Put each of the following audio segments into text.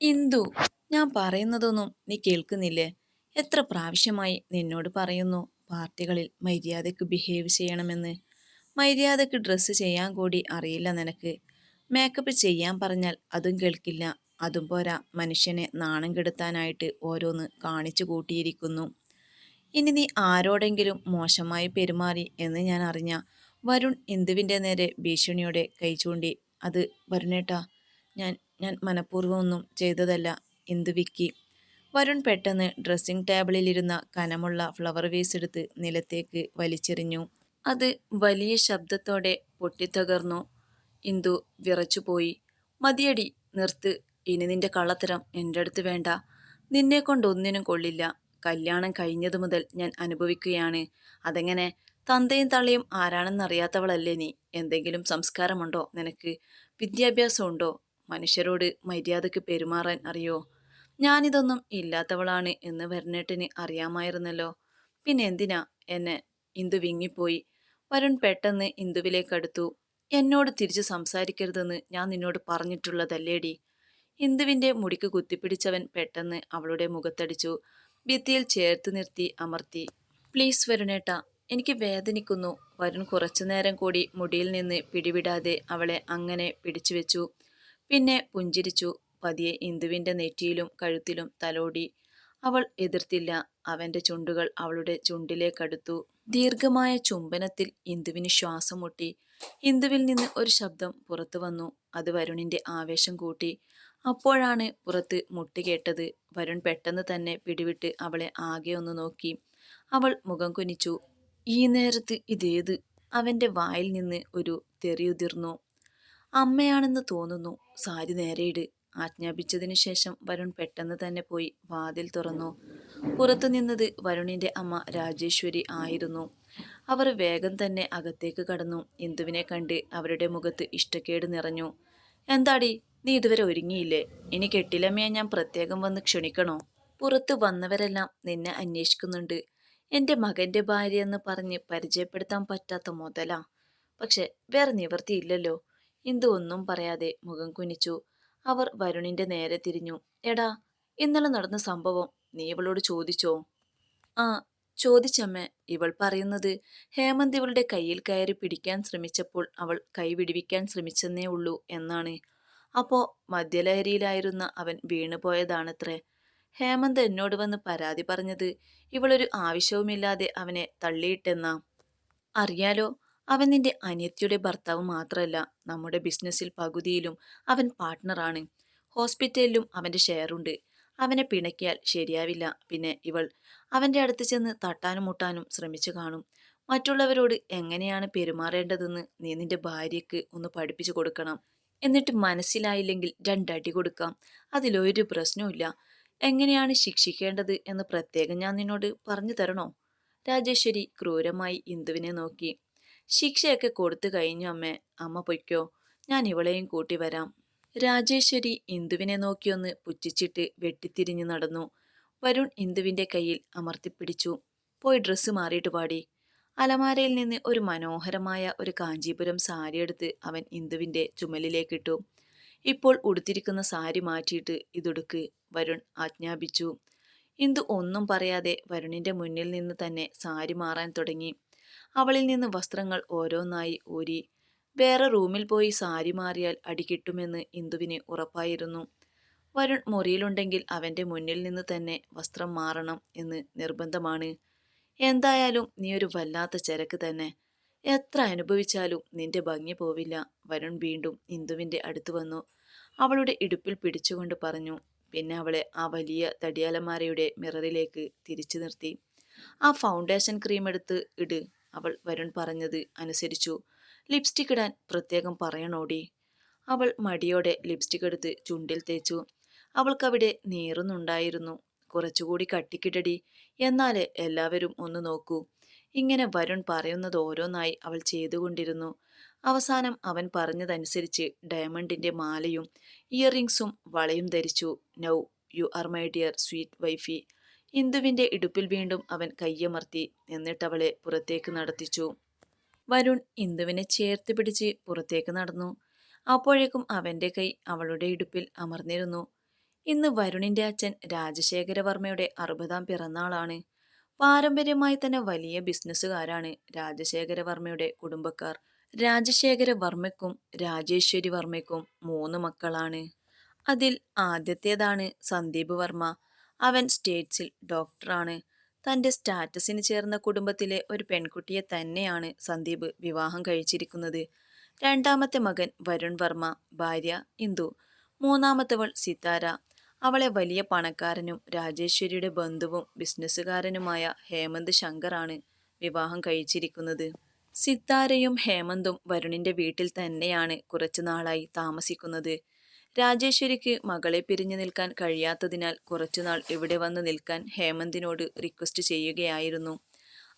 ഇന്ദു ഞാൻ പറയുന്നതൊന്നും നീ കേൾക്കുന്നില്ലേ? എത്ര പ്രാവശ്യമായി നിന്നോട് പറയുന്നു പാർട്ടികളിൽ മര്യാദയ്ക്ക് ബിഹേവ് ചെയ്യണമെന്ന്. മര്യാദയ്ക്ക് ഡ്രസ്സ് ചെയ്യാൻ കൂടി അറിയില്ല നിനക്ക്. മേക്കപ്പ് ചെയ്യാൻ പറഞ്ഞാൽ അതും കേൾക്കില്ല. അതും പോരാ മനുഷ്യനെ നാണം കെടുത്താനായിട്ട് ഓരോന്ന് കാണിച്ചു കൂട്ടിയിരിക്കുന്നു. ഇനി നീ ആരോടെങ്കിലും മോശമായി പെരുമാറി എന്ന് ഞാൻ അറിഞ്ഞ വരുൺ ഇന്ദുവിന്റെ നേരെ ഭീഷണിയോടെ കൈ ചൂണ്ടി അത് വരുണേട്ടാ ഞാൻ ഞാൻ മനഃപൂർവമൊന്നും ചെയ്തതല്ല ഇന്ദുവിക്കി വരുൺ പെട്ടെന്ന് ഡ്രസ്സിംഗ് ടേബിളിലിരുന്ന കനമുള്ള ഫ്ലവർ വേസ് എടുത്ത് നിലത്തേക്ക് വലിച്ചെറിഞ്ഞു. അത് വലിയ ശബ്ദത്തോടെ പൊട്ടിത്തകർന്നു. ഇന്ദു വിറച്ചുപോയി. മതിയടി നിർത്ത്. ഇനി നിന്റെ കള്ളത്തരം എന്റെ അടുത്ത് വേണ്ട. നിന്നെ കൊണ്ടൊന്നിനും കൊള്ളില്ല. കല്യാണം കഴിഞ്ഞതു മുതൽ ഞാൻ അനുഭവിക്കുകയാണ്. അതെങ്ങനെ? തന്തയും തള്ളയും ആരാണെന്നറിയാത്തവളല്ലേ നീ? എന്തെങ്കിലും സംസ്കാരമുണ്ടോ നിനക്ക്? വിദ്യാഭ്യാസമുണ്ടോ? മനുഷ്യരോട് മര്യാദയ്ക്ക് പെരുമാറാൻ അറിയോ? ഞാനിതൊന്നും ഇല്ലാത്തവളാണ് എന്ന് വരണേട്ടിന് അറിയാമായിരുന്നല്ലോ. പിന്നെ എന്തിനാ എന്നെ ഇന്ദു വിങ്ങിപ്പോയി? വരുൺ പെട്ടെന്ന് ഇന്ദുവിലേക്കടുത്തു എന്നോട് തിരിച്ചു സംസാരിക്കരുതെന്ന് ഞാൻ നിന്നോട് പറഞ്ഞിട്ടുള്ളതല്ലേടി? ഇന്ദുവിന്റെ മുടിക്ക് കുത്തിപ്പിടിച്ചവൻ പെട്ടെന്ന് അവളുടെ മുഖത്തടിച്ചു ഭിത്തിയിൽ ചേർത്ത് നിർത്തി അമർത്തി. പ്ലീസ് വരുണേട്ട എനിക്ക് വേദനിക്കുന്നു. വരുൺ കുറച്ചുനേരം കൂടി മുടിയിൽ നിന്ന് പിടിവിടാതെ അവളെ അങ്ങനെ പിടിച്ചു വെച്ചു പിന്നെ പുഞ്ചിരിച്ചു. പതിയെ ഇന്ദുവിന്റെ നെറ്റിയിലും കഴുത്തിലും തലോടി. അവൾ എതിർത്തില്ല. അവന്റെ ചുണ്ടുകൾ അവളുടെ ചുണ്ടിലേക്കടുത്തു. ദീർഘമായ ചുംബനത്തിൽ ഇന്ദുവിന് ശ്വാസം മുട്ടി ഇന്ദുവിൽ നിന്ന് ഒരു ശബ്ദം പുറത്തു വന്നു. അത് വരുണിന്റെ ആവേശം കൂട്ടി. അപ്പോഴാണ് പുറത്ത് മുട്ടി കേട്ടത്. വരുൺ പെട്ടെന്ന് തന്നെ പിടിവിട്ട് അവളെ ആകെ ഒന്ന് നോക്കി. അവൾ മുഖം കുനിച്ചു. ഈ നേരത്ത് ഇതേത്? അവന്റെ വായിൽ നിന്ന് ഒരു തെറിയുതിർന്നു. അമ്മയാണെന്ന് തോന്നുന്നു. സാരി നേരെയിട് ആജ്ഞാപിച്ചതിനു ശേഷം വരുൺ പെട്ടെന്ന് തന്നെ പോയി വാതിൽ തുറന്നു. പുറത്തു നിന്നത് വരുണിന്റെ അമ്മ രാജേശ്വരി ആയിരുന്നു. അവർ വേഗം തന്നെ അകത്തേക്ക് കടന്നു. ഇന്ദുവിനെ കണ്ട് അവരുടെ മുഖത്ത് ഇഷ്ടക്കേട് നിറഞ്ഞു. എന്താടി നീ ഇതുവരെ ഒരുങ്ങിയില്ലേ? ഇനി കെട്ടിലമ്മയെ ഞാൻ പ്രത്യേകം വന്ന് ക്ഷണിക്കണോ? പുറത്ത് വന്നവരെല്ലാം നിന്നെ അന്വേഷിക്കുന്നുണ്ട്. എന്റെ മകന്റെ ഭാര്യയെന്ന് പറഞ്ഞ് പരിചയപ്പെടുത്താൻ പറ്റാത്ത മുതലാ. പക്ഷെ വേറെ നിവർത്തിയില്ലല്ലോ ഇന്ദു ഒന്നും പറയാതെ മുഖം കുനിച്ചു. അവർ വരുണിന്റെ നേരെ തിരിഞ്ഞു. എടാ ഇന്നലെ നടന്ന സംഭവം നീ ഇവളോട് ചോദിച്ചോ? ആ ചോദിച്ചമ്മേ ഇവൾ പറയുന്നത് ഹേമന്ത് ഇവളുടെ കയ്യിൽ കയറി പിടിക്കാൻ ശ്രമിച്ചപ്പോൾ അവൾ കൈ വിടിവിക്കാൻ ശ്രമിച്ചെന്നേ ഉള്ളൂ എന്നാണ്. അപ്പോ മദ്യലഹരിയിലായിരുന്ന അവൻ വീണുപോയതാണത്രേ. ഹേമന്ത് എന്നോട് വന്ന് പരാതി പറഞ്ഞത് ഇവളൊരു ആവശ്യവുമില്ലാതെ അവനെ തള്ളിയിട്ടെന്നാ. അറിയാലോ അവൻ നിന്റെ അനിയത്തിയുടെ ഭർത്താവ് മാത്രമല്ല നമ്മുടെ ബിസിനസ്സിൽ പകുതിയിലും അവൻ പാർട്ട്ണറാണ് ഹോസ്പിറ്റലിലും അവന്റെ ഷെയറുണ്ട് അവനെ പിണക്കിയാൽ ശരിയാവില്ല. പിന്നെ ഇവൾ അവന്റെ അടുത്ത് ചെന്ന് തട്ടാനും മുട്ടാനും ശ്രമിച്ചു കാണും. മറ്റുള്ളവരോട് എങ്ങനെയാണ് പെരുമാറേണ്ടതെന്ന് നീ നിന്റെ ഭാര്യയ്ക്ക് ഒന്ന് പഠിപ്പിച്ചു കൊടുക്കണം. എന്നിട്ട് മനസ്സിലായില്ലെങ്കിൽ രണ്ടടി കൊടുക്കാം. അതിലൊരു പ്രശ്നവുമില്ല. എങ്ങനെയാണ് ശിക്ഷിക്കേണ്ടത് എന്ന് പ്രത്യേകം ഞാൻ നിന്നോട് പറഞ്ഞു തരണോ? രാജേശ്വരി ക്രൂരമായി ഇന്ദുവിനെ നോക്കി. ശിക്ഷയൊക്കെ കൊടുത്തു കഴിഞ്ഞു അമ്മേ. അമ്മ പൊയ്ക്കോ. ഞാൻ ഇവളെയും കൂട്ടി വരാം. രാജേശ്വരി ഇന്ദുവിനെ നോക്കിയൊന്ന് പുച്ഛിച്ചിട്ട് വെട്ടിത്തിരിഞ്ഞു നടന്നു. വരുൺ ഇന്ദുവിന്റെ കയ്യിൽ അമർത്തിപ്പിടിച്ചു. പോയി ഡ്രസ്സ് മാറിയിട്ട് പാടി. അലമാരയിൽ നിന്ന് ഒരു മനോഹരമായ ഒരു കാഞ്ചീപുരം സാരി എടുത്ത് അവൻ ഇന്ദുവിന്റെ ചുമലിലേക്കിട്ടു. ഇപ്പോൾ ഉടുത്തിരിക്കുന്ന സാരി മാറ്റിയിട്ട് ഇതൊടുക്ക് വരുൺ ആജ്ഞാപിച്ചു. ഇന്ദു ഒന്നും പറയാതെ വരുണിന്റെ മുന്നിൽ നിന്ന് തന്നെ സാരി മാറാൻ തുടങ്ങി. അവളിൽ നിന്ന് വസ്ത്രങ്ങൾ ഓരോന്നായി ഊരി. വേറെ റൂമിൽ പോയി സാരി മാറിയാൽ അടികിട്ടുമെന്ന് ഇന്ദുവിന് ഉറപ്പായിരുന്നു. വരുൺ മുറിയിലുണ്ടെങ്കിൽ അവന്റെ മുന്നിൽ നിന്ന് തന്നെ വസ്ത്രം മാറണം എന്ന് നിർബന്ധമാണ്. എന്തായാലും നീ ഒരു വല്ലാത്ത ചരക്ക് തന്നെ. എത്ര അനുഭവിച്ചാലും നിന്റെ ഭംഗി പോവില്ല. വരുൺ വീണ്ടും ഇന്ദുവിന്റെ അടുത്ത് വന്നു. അവളുടെ ഇടുപ്പിൽ പിടിച്ചുകൊണ്ട് പറഞ്ഞു. പിന്നെ അവളെ ആ വലിയ തടിയാലമാരയുടെ മിററിലേക്ക് തിരിച്ചു നിർത്തി. ആ ഫൗണ്ടേഷൻ ക്രീം എടുത്ത് ഇട്. അവൾ വരുൺ പറഞ്ഞത് അനുസരിച്ചു. ലിപ്സ്റ്റിക് ഇടാൻ പ്രത്യേകം പറയണോടി? അവൾ മടിയോടെ ലിപ്സ്റ്റിക് എടുത്ത് ചുണ്ടിൽ തേച്ചു. അവൾക്കവിടെ നീറുന്നുണ്ടായിരുന്നു. കുറച്ചുകൂടി കട്ടിക്കിടടി. എന്നാൽ എല്ലാവരും ഒന്ന് നോക്കൂ. ഇങ്ങനെ വരുൺ പറയുന്നത് ഓരോന്നായി അവൾ ചെയ്തുകൊണ്ടിരുന്നു. അവസാനം അവൻ പറഞ്ഞതനുസരിച്ച് ഡയമണ്ടിന്റെ മാലയും ഇയറിങ്സും വളയും ധരിച്ചു. Now you are my dear sweet wifey. ഇന്ദുവിന്റെ ഇടുപ്പിൽ വീണ്ടും അവൻ കയ്യമർത്തി എന്നിട്ടവളെ പുറത്തേക്ക് നടത്തിച്ചു. വരുൺ ഇന്ദുവിനെ ചേർത്ത് പിടിച്ച് പുറത്തേക്ക് നടന്നു. അപ്പോഴേക്കും അവന്റെ കൈ അവളുടെ ഇടുപ്പിൽ അമർന്നിരുന്നു. ഇന്ന് വരുണിന്റെ അച്ഛൻ രാജശേഖരവർമ്മയുടെ അറുപതാം പിറന്നാളാണ്. പാരമ്പര്യമായി തന്നെ വലിയ ബിസിനസ്സുകാരാണ് രാജശേഖരവർമ്മയുടെ കുടുംബക്കാർ. രാജശേഖരവർമ്മയ്ക്കും രാജേശ്വരി വർമ്മയ്ക്കും മൂന്ന് മക്കളാണ്. അതിൽ ആദ്യത്തേതാണ് സന്ദീപ് വർമ്മ. അവൻ സ്റ്റേറ്റ്സിൽ ഡോക്ടറാണ്. തന്റെ സ്റ്റാറ്റസിന് ചേർന്ന കുടുംബത്തിലെ ഒരു പെൺകുട്ടിയെ തന്നെയാണ് സന്ദീപ് വിവാഹം കഴിച്ചിരിക്കുന്നത്. രണ്ടാമത്തെ മകൻ വരുൺ വർമ്മ ഭാര്യ ഇന്ദു. മൂന്നാമത്തവൾ സിതാര. അവളെ വലിയ പണക്കാരനും രാജേശ്വരിയുടെ ബന്ധുവും ബിസിനസ്സുകാരനുമായ ഹേമന്ത് ശങ്കറാണ് വിവാഹം കഴിച്ചിരിക്കുന്നത്. സിത്താരയും ഹേമന്തും വരുണിന്റെ വീട്ടിൽ തന്നെയാണ് കുറച്ചു നാളായി താമസിക്കുന്നത്. രാജേശ്വരിക്ക് മകളെ പിരിഞ്ഞു നിൽക്കാൻ കഴിയാത്തതിനാൽ കുറച്ചുനാൾ ഇവിടെ വന്ന് നിൽക്കാൻ ഹേമന്തിനോട് റിക്വസ്റ്റ് ചെയ്യുകയായിരുന്നു.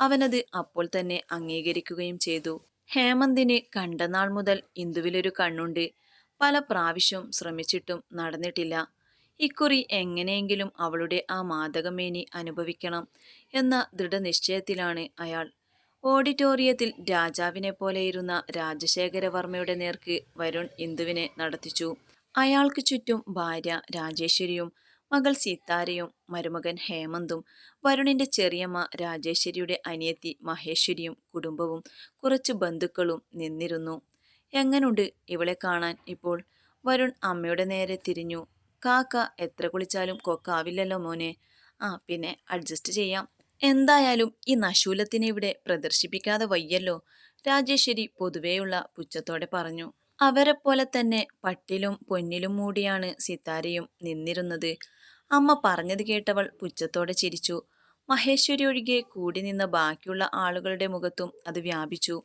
അവനത് അപ്പോൾ തന്നെ അംഗീകരിക്കുകയും ചെയ്തു. ഹേമന്തിന് കണ്ടനാൾ മുതൽ ഇന്ദുവിലൊരു കണ്ണുണ്ട്. പല പ്രാവശ്യവും ശ്രമിച്ചിട്ടും നടന്നിട്ടില്ല. ഇക്കുറി എങ്ങനെയെങ്കിലും അവളുടെ ആ മാതകമേനി അനുഭവിക്കണം എന്ന ദൃഢനിശ്ചയത്തിലാണ് അയാൾ. ഓഡിറ്റോറിയത്തിൽ രാജാവിനെ പോലെയിരുന്ന രാജശേഖരവർമ്മയുടെ നേർക്ക് വരുൺ ഇന്ദുവിനെ നടത്തിച്ചു. അയാൾക്ക് ചുറ്റും ഭാര്യ രാജേശ്വരിയും മകൾ സീതാരയും മരുമകൻ ഹേമന്തും വരുണിന്റെ ചെറിയമ്മ രാജേശ്വരിയുടെ അനിയത്തി മഹേശ്വരിയും കുടുംബവും കുറച്ച് ബന്ധുക്കളും നിന്നിരുന്നു. എങ്ങനുണ്ട് ഇവളെ കാണാൻ ഇപ്പോൾ? വരുൺ അമ്മയുടെ നേരെ തിരിഞ്ഞു. കാക്ക എത്ര കുളിച്ചാലും കൊക്കാവില്ലല്ലോ മോനെ. ആ പിന്നെ അഡ്ജസ്റ്റ് ചെയ്യാം. എന്തായാലും ഈ നശൂലത്തിനെ ഇവിടെ പ്രദർശിപ്പിക്കാതെ വയ്യല്ലോ രാജേശ്വരി പൊതുവേയുള്ള പുച്ഛത്തോടെ പറഞ്ഞു. അവരെ പോലെ തന്നെ പട്ടിലും പൊന്നിലും മൂടിയാണ് സിത്താരയും നിന്നിരുന്നത്. അമ്മ പറഞ്ഞത് കേട്ടവൾ പുച്ഛത്തോടെ ചിരിച്ചു. മഹേശ്വരി ഒഴികെ കൂടി നിന്ന ബാക്കിയുള്ള ആളുകളുടെ മുഖത്തും അത് വ്യാപിച്ചു.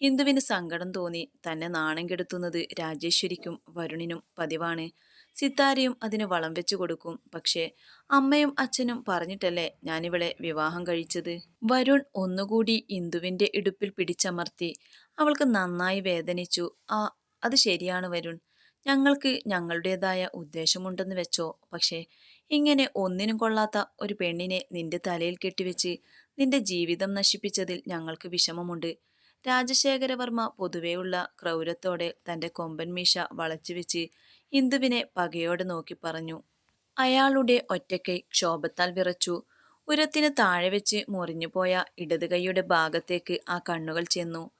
ഇന്ദുവിന് സങ്കടം തോന്നി. തന്നെ നാണം കെടുത്തുന്നത് രാജേശ്വരിക്കും വരുണിനും പതിവാണ്. സിത്താരയും അതിന് വളം വെച്ചു കൊടുക്കും. പക്ഷേ അമ്മയും അച്ഛനും പറഞ്ഞിട്ടല്ലേ ഞാനിവളെ വിവാഹം കഴിച്ചത്? വരുൺ ഒന്നുകൂടി ഇന്ദുവിന്റെ ഇടുപ്പിൽ പിടിച്ചമർത്തി. അവൾക്ക് നന്നായി വേദനിച്ചു. ആ അത് ശരിയാണ് വരുൺ. ഞങ്ങൾക്ക് ഞങ്ങളുടേതായ ഉദ്ദേശമുണ്ടെന്ന് വെച്ചോ. പക്ഷേ ഇങ്ങനെ ഒന്നിനും കൊള്ളാത്ത ഒരു പെണ്ണിനെ നിന്റെ തലയിൽ കെട്ടിവെച്ച് നിന്റെ ജീവിതം നശിപ്പിച്ചതിൽ ഞങ്ങൾക്ക് വിഷമമുണ്ട്. രാജശേഖരവർമ്മ പൊതുവെയുള്ള ക്രൗരത്തോടെ തന്റെ കൊമ്പൻ മീശ വളച്ചുവെച്ച് ഇന്ദുവിനെ പകയോടെ നോക്കി പറഞ്ഞു. അയാളുടെ ഒറ്റക്കൈ ക്ഷോഭത്താൽ വിറച്ചു. ഉരത്തിന് താഴെ വെച്ച് മുറിഞ്ഞുപോയ ഇടത് കൈയുടെ ഭാഗത്തേക്ക് ആ കണ്ണുകൾ ചെന്നു.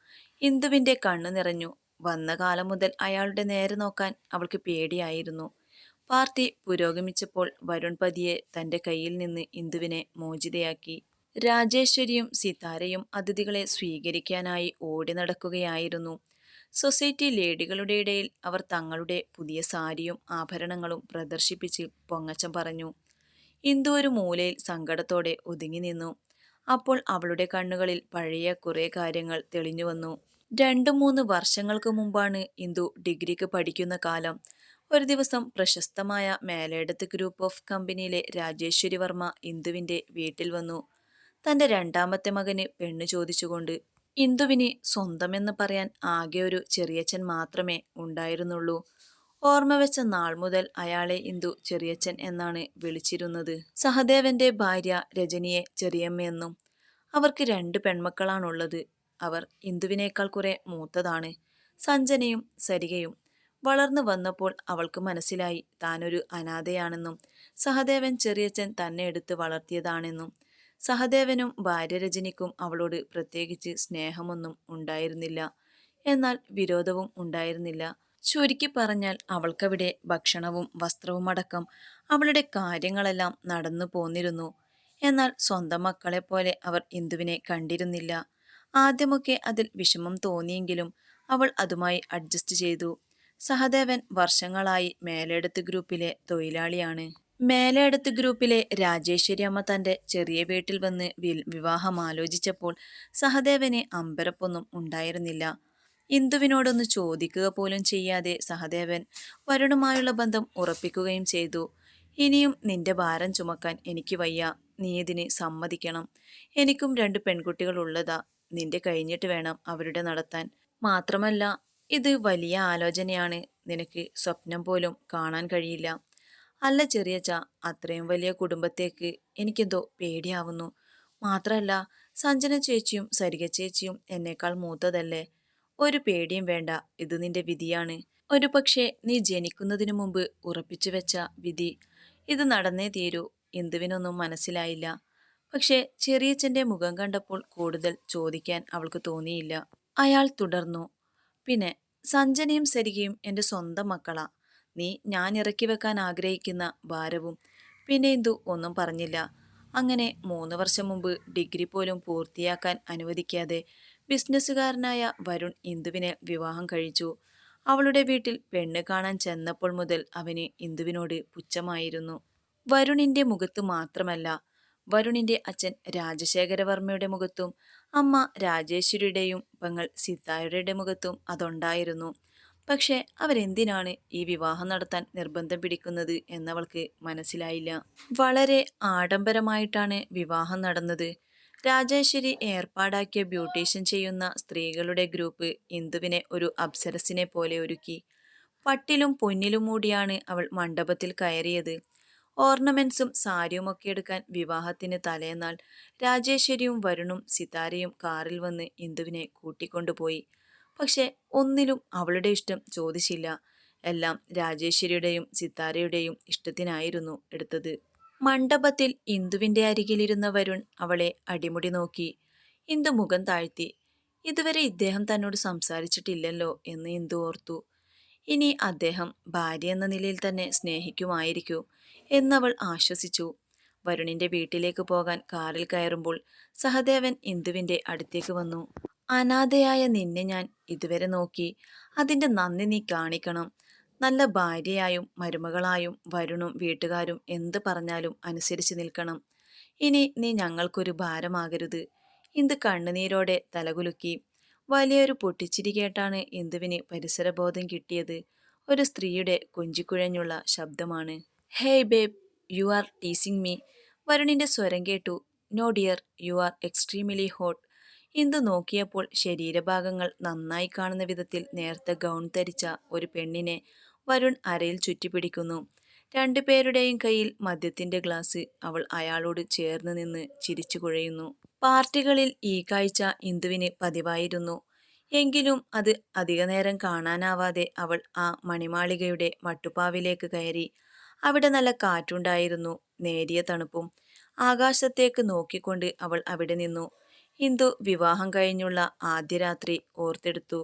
ഇന്ദുവിന്റെ കണ്ണു നിറഞ്ഞു. വന്ന കാലം മുതൽ അയാളുടെ നേരെ നോക്കാൻ അവൾക്ക് പേടിയായിരുന്നു. പാർട്ടി പുരോഗമിച്ചപ്പോൾ വരുൺ പതിയെ തന്റെ കയ്യിൽ നിന്ന് ഇന്ദുവിനെ മോചിതയാക്കി. രാജേശ്വരിയും സിതാരയും അതിഥികളെ സ്വീകരിക്കാനായി ഓടി നടക്കുകയായിരുന്നു. സൊസൈറ്റി ലേഡികളുടെ ഇടയിൽ അവർ തങ്ങളുടെ പുതിയ സാരിയും ആഭരണങ്ങളും പ്രദർശിപ്പിച്ച് പൊങ്ങച്ചം പറഞ്ഞു. ഇന്ദു ഒരു മൂലയിൽ സങ്കടത്തോടെ ഒതുങ്ങി നിന്നു. അപ്പോൾ അവളുടെ കണ്ണുകളിൽ പഴയ കുറേ കാര്യങ്ങൾ തെളിഞ്ഞു വന്നു. രണ്ടു മൂന്ന് വർഷങ്ങൾക്ക് മുമ്പാണ് ഇന്ദു ഡിഗ്രിക്ക് പഠിക്കുന്ന കാലം. ഒരു ദിവസം പ്രശസ്തമായ മേലേടത്ത് ഗ്രൂപ്പ് ഓഫ് കമ്പനിയിലെ രാജേശ്വരി വർമ്മ ഇന്ദുവിന്റെ വീട്ടിൽ വന്നു. തന്റെ രണ്ടാമത്തെ മകന് പെണ്ണ് ചോദിച്ചുകൊണ്ട് ഇന്ദുവിന് സ്വന്തമെന്ന് പറയാൻ ആകെ ഒരു ചെറിയച്ഛൻ മാത്രമേ ഉണ്ടായിരുന്നുള്ളൂ. ഓർമ്മ വെച്ച നാൾ മുതൽ അയാളെ ഇന്ദു ചെറിയച്ഛൻ എന്നാണ് വിളിച്ചിരുന്നത്. സഹദേവന്റെ ഭാര്യ രജനിയെ ചെറിയമ്മയെന്നും അവർക്ക് രണ്ട് പെൺമക്കളാണുള്ളത്. അവർ ഇന്ദുവിനേക്കാൾ കുറെ മൂത്തതാണ്. സഞ്ജനയും സരികയും വളർന്നു വന്നപ്പോൾ അവൾക്ക് മനസ്സിലായി താനൊരു അനാഥയാണെന്നും സഹദേവൻ ചെറിയച്ഛൻ തന്നെ എടുത്ത് വളർത്തിയതാണെന്നും സഹദേവനും ഭാര്യ രജനിക്കും അവളോട് പ്രത്യേകിച്ച് സ്നേഹമൊന്നും ഉണ്ടായിരുന്നില്ല. എന്നാൽ വിരോധവും ഉണ്ടായിരുന്നില്ല. ചുരുക്കി പറഞ്ഞാൽ അവൾക്കവിടെ ഭക്ഷണവും വസ്ത്രവും അടക്കം അവളുടെ കാര്യങ്ങളെല്ലാം നടന്നു പോന്നിരുന്നു. എന്നാൽ സ്വന്തം മക്കളെപ്പോലെ അവർ ഇന്ദുവിനെ കണ്ടിരുന്നില്ല. ആദ്യമൊക്കെ അതിൽ വിഷമം തോന്നിയെങ്കിലും അവൾ അതുമായി അഡ്ജസ്റ്റ് ചെയ്തു. സഹദേവൻ വർഷങ്ങളായി മേലെടുത്ത് ഗ്രൂപ്പിലെ തൊഴിലാളിയാണ്. മേലെടുത്ത് ഗ്രൂപ്പിലെ രാജേശ്വരി അമ്മ തന്റെ ചെറിയ വീട്ടിൽ വന്ന് വിവാഹം ആലോചിച്ചപ്പോൾ സഹദേവന് അമ്പരപ്പൊന്നും ഉണ്ടായിരുന്നില്ല. ഇന്ദുവിനോടൊന്ന് ചോദിക്കുക പോലും ചെയ്യാതെ സഹദേവൻ വരുണുമായുള്ള ബന്ധം ഉറപ്പിക്കുകയും ചെയ്തു. ഇനിയും നിന്റെ ഭാരം ചുമക്കാൻ എനിക്ക് വയ്യ. നീ ഇതിന് സമ്മതിക്കണം. എനിക്കും രണ്ട് പെൺകുട്ടികൾ ഉള്ളതാ നിന്റെ കഴിഞ്ഞിട്ട് വേണം അവരുടെ നടത്താൻ. മാത്രമല്ല ഇത് വലിയ ആലോചനയാണ്. നിനക്ക് സ്വപ്നം പോലും കാണാൻ കഴിയില്ല. അല്ല ചെറിയച്ച അത്രയും വലിയ കുടുംബത്തേക്ക് എനിക്കെന്തോ പേടിയാവുന്നു. മാത്രമല്ല സഞ്ജന ചേച്ചിയും സരിക ചേച്ചിയും എന്നേക്കാൾ മൂത്തതല്ലേ? ഒരു പേടിയും വേണ്ട ഇത് നിന്റെ വിധിയാണ്. ഒരു പക്ഷേ നീ ജനിക്കുന്നതിനു മുമ്പ് ഉറപ്പിച്ചു വെച്ച വിധി. ഇത് നടന്നേ തീരൂ. ഇന്ദുവിനൊന്നും മനസ്സിലായില്ല. പക്ഷേ ചെറിയച്ഛന്റെ മുഖം കണ്ടപ്പോൾ കൂടുതൽ ചോദിക്കാൻ അവൾക്ക് തോന്നിയില്ല. അയാൾ തുടർന്നു പിന്നെ സഞ്ജനയും സരികയും എന്റെ സ്വന്തം മക്കളാ. നീ ഞാൻ ഇറക്കി വെക്കാൻ ആഗ്രഹിക്കുന്ന ഭാരവും പിന്നെ ഇന്ദു ഒന്നും പറഞ്ഞില്ല. അങ്ങനെ മൂന്ന് വർഷം മുമ്പ് ഡിഗ്രി പോലും പൂർത്തിയാക്കാൻ അനുവദിക്കാതെ ബിസിനസ്സുകാരനായ വരുൺ ഇന്ദുവിനെ വിവാഹം കഴിച്ചു. അവളുടെ വീട്ടിൽ പെണ്ണ് കാണാൻ ചെന്നപ്പോൾ മുതൽ അവന് ഇന്ദുവിനോട് പുച്ഛമായിരുന്നു. വരുണിന്റെ മുഖത്ത് മാത്രമല്ല വരുണിന്റെ അച്ഛൻ രാജശേഖരവർമ്മയുടെ മുഖത്തും അമ്മ രാജേശ്വരിയുടെയും പെങ്ങൾ സിദ്ധായുടെ മുഖത്തും അതുണ്ടായിരുന്നു. പക്ഷേ അവരെന്തിനാണ് ഈ വിവാഹം നടത്താൻ നിർബന്ധം പിടിക്കുന്നത് എന്നവൾക്ക് മനസ്സിലായില്ല. വളരെ ആഡംബരമായിട്ടാണ് വിവാഹം നടന്നത്. രാജേശ്വരി ഏർപ്പാടാക്കിയ ബ്യൂട്ടീഷ്യൻ ചെയ്യുന്ന സ്ത്രീകളുടെ ഗ്രൂപ്പ് ഇന്ദുവിനെ ഒരു അപ്സരസിനെ പോലെ ഒരുക്കി. പട്ടിലും പൊന്നിലും മൂടിയാണ് അവൾ മണ്ഡപത്തിൽ കയറിയത്. ഓർണമെന്റ്സും സാരിയുമൊക്കെ എടുക്കാൻ വിവാഹത്തിന് തലേന്നാൾ രാജേശ്വരിയും വരുണും സിതാരയും കാറിൽ വന്ന് ഇന്ദുവിനെ കൂട്ടിക്കൊണ്ടുപോയി. പക്ഷെ ഒന്നിലും അവളുടെ ഇഷ്ടം ചോദിച്ചില്ല. എല്ലാം രാജേശ്വരിയുടെയും സിത്താരയുടെയും ഇഷ്ടത്തിനായിരുന്നു എടുത്തത്. മണ്ഡപത്തിൽ ഇന്ദുവിന്റെ അരികിലിരുന്ന വരുൺ അവളെ അടിമുടി നോക്കി. ഇന്ദു മുഖം താഴ്ത്തി. ഇതുവരെ ഇദ്ദേഹം തന്നോട് സംസാരിച്ചിട്ടില്ലല്ലോ എന്ന് ഇന്ദു ഓർത്തു. ഇനി അദ്ദേഹം ഭാര്യ എന്ന നിലയിൽ തന്നെ സ്നേഹിക്കുമായിരിക്കൂ എന്നവൾ ആശ്വസിച്ചു. വരുണിന്റെ വീട്ടിലേക്ക് പോകാൻ കാറിൽ കയറുമ്പോൾ സഹദേവൻ ഇന്ദുവിന്റെ അടുത്തേക്ക് വന്നു. അനാഥയായ നിന്നെ ഞാൻ ഇതുവരെ നോക്കി. അതിന്റെ നന്ദി നീ കാണിക്കണം. നല്ല ഭാര്യയായും മരുമകളായും വരുണും വീട്ടുകാരും എന്ത് പറഞ്ഞാലും അനുസരിച്ച് നിൽക്കണം. ഇനി നീ ഞങ്ങൾക്കൊരു ഭാരമാകരുത്. ഇന്ദു കണ്ണുനീരോടെ തലകുലുക്കി. വലിയൊരു പൊട്ടിച്ചിരി കേട്ടാണ് ഇന്ദുവിന് പരിസരബോധം കിട്ടിയത്. ഒരു സ്ത്രീയുടെ കൊഞ്ചിക്കുഴഞ്ഞുള്ള ശബ്ദമാണ്. Hey babe you are teasing me വരുണിന്റെ സ്വരം കേട്ടു. No dear you are extremely hot Indu നോക്കിയപ്പോൾ ശരീരഭാഗങ്ങൾ നന്നായി കാണുന്ന വിധത്തിൽ നേർത്ത ഗൗൺ ധരിച്ച ഒരു പെണ്ണിനെ വരുൺ അരയിൽ ചുറ്റിപ്പിടിക്കുന്നു. രണ്ടുപേരുടെയും കയ്യിൽ മദ്യത്തിന്റെ ഗ്ലാസ് അവൾ അയാളോട് ചേർന്ന് നിന്ന് ചിരിച്ചു കുഴയുന്നു പാർട്ടികളിൽ ഈ കാഴ്ച ഇന്ദുവിന് പതിവായിരുന്നു. എങ്കിലും അത് അധികനേരം കാണാനാവാതെ അവൾ ആ മണിമാളികയുടെ മട്ടുപ്പാവിലേക്ക് കയറി. അവിടെ നല്ല കാറ്റുണ്ടായിരുന്നു. നേരിയ തണുപ്പും ആകാശത്തേക്ക് നോക്കിക്കൊണ്ട് അവൾ അവിടെ നിന്നു. ഇന്ദു വിവാഹം കഴിഞ്ഞുള്ള ആദ്യ രാത്രി ഓർത്തെടുത്തു.